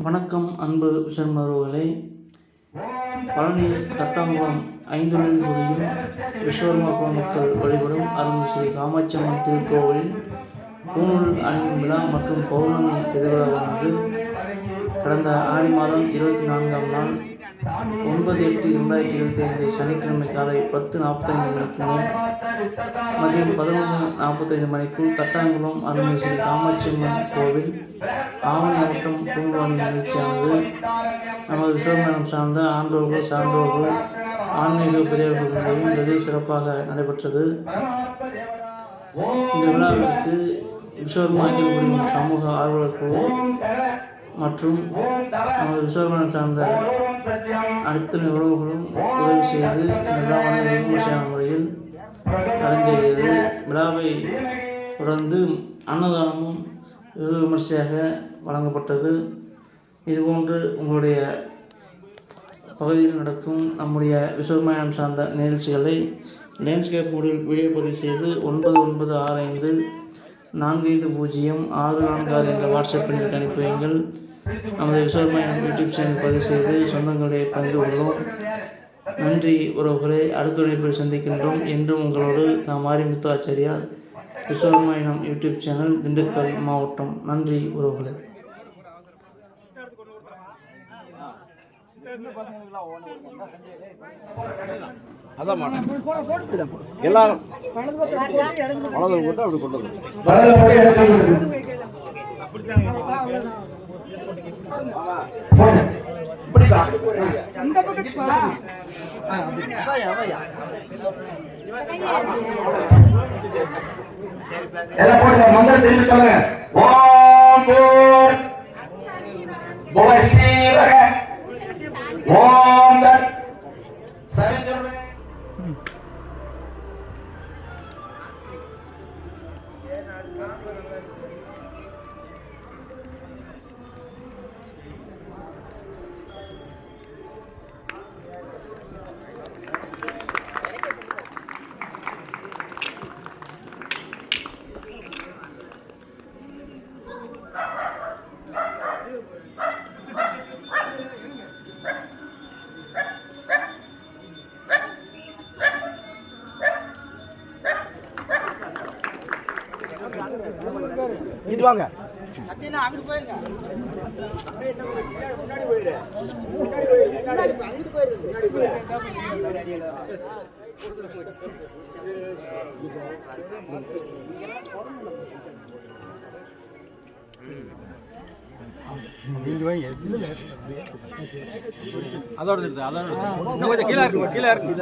வணக்கம் அன்பு விஸ்வர்மர்களே பழனி தட்டாங்குளம் ஐந்து குடியும் விஸ்வகர்மா விஸ்வர்மா மக்கள் வழிபடும் அருள் ஸ்ரீ காமாட்சியம்மன் திருக்கோவிலில் பூநூல் அணியும் விழா மற்றும் பௌர்ணமி பெருவிழாவானது கடந்த ஆடி மாதம் இருபத்தி நான்காம் நாள் ஒன்பது எட்டு இரண்டாயிரத்தி இருபத்தி ஐந்து சனிக்கிழமை காலை பத்து நாற்பத்தைந்து மணிக்கு மேல் மதியம் பதினொன்று நாற்பத்தைந்து மணிக்குள் தட்டாங்குளம் அருள்மிகு ஸ்ரீ காமாட்சியம்மன் கோவில் ஆவணி வட்டம் பூங்குவாணி நிகழ்ச்சியானது. நமது விஸ்வமேனம் சார்ந்த ஆண்டோர்கள் சான்றோர்கள் ஆன்மீக பெரியவர்கள் வெகு சிறப்பாக நடைபெற்றது. இந்த விழாவிற்கு விஸ்வர்மாயில் சமூக ஆர்வலர் குழு மற்றும் நமது விஸ்வகர்மனம் சார்ந்த அனைத்து உறவுகளும் உதவி செய்து இந்த விழாவான முறையில் நடந்தேறியது விழாவை தொடர்ந்து அன்னதானமும் வெகு விமர்சையாக வழங்கப்பட்டது. இதுபோன்று உங்களுடைய பகுதியில் நடக்கும் நம்முடைய விஸ்வமயம் சார்ந்த நிகழ்ச்சிகளை லேண்ட்ஸ்கேப் மூடில் வீடியோ பதிவு செய்து ஒன்பது ஒன்பது ஆறு ஐந்து நான்கு ஐந்து பூஜ்ஜியம் ஆறு நான்கு ஆறு என்ற வாட்ஸ்அப் எண்ணுக்கு அனுப்பி வைங்கள் நமது விஸ்வமயம் யூடியூப் சேனல் பதிவு செய்து சொந்தங்களை பகிர்ந்து கொள்வோம். நன்றி உறவுகளை. அடுத்த இணைப்பில் சந்திக்கின்றோம். என்றும் உங்களோடு நாம் மாரிமுத்து ஆச்சாரியார் விஸ்வகர்மாயினம் யூடியூப் சேனல் திண்டுக்கல் மாவட்டம். நன்றி உறவுகளே. எல்லாரும் வலது போட்டு அப்படி கொண்டு வந்து வலது போட்டு இடது எல்லாம் போடுங்க மந்திரம் திரும்பி சொல்லுங்க ஓம் பூர் புவசீவக ஓம் தத் சவிதுர்வே இது வாங்க. அதோட அதோட கீழே இருக்கு கீழே இருக்கு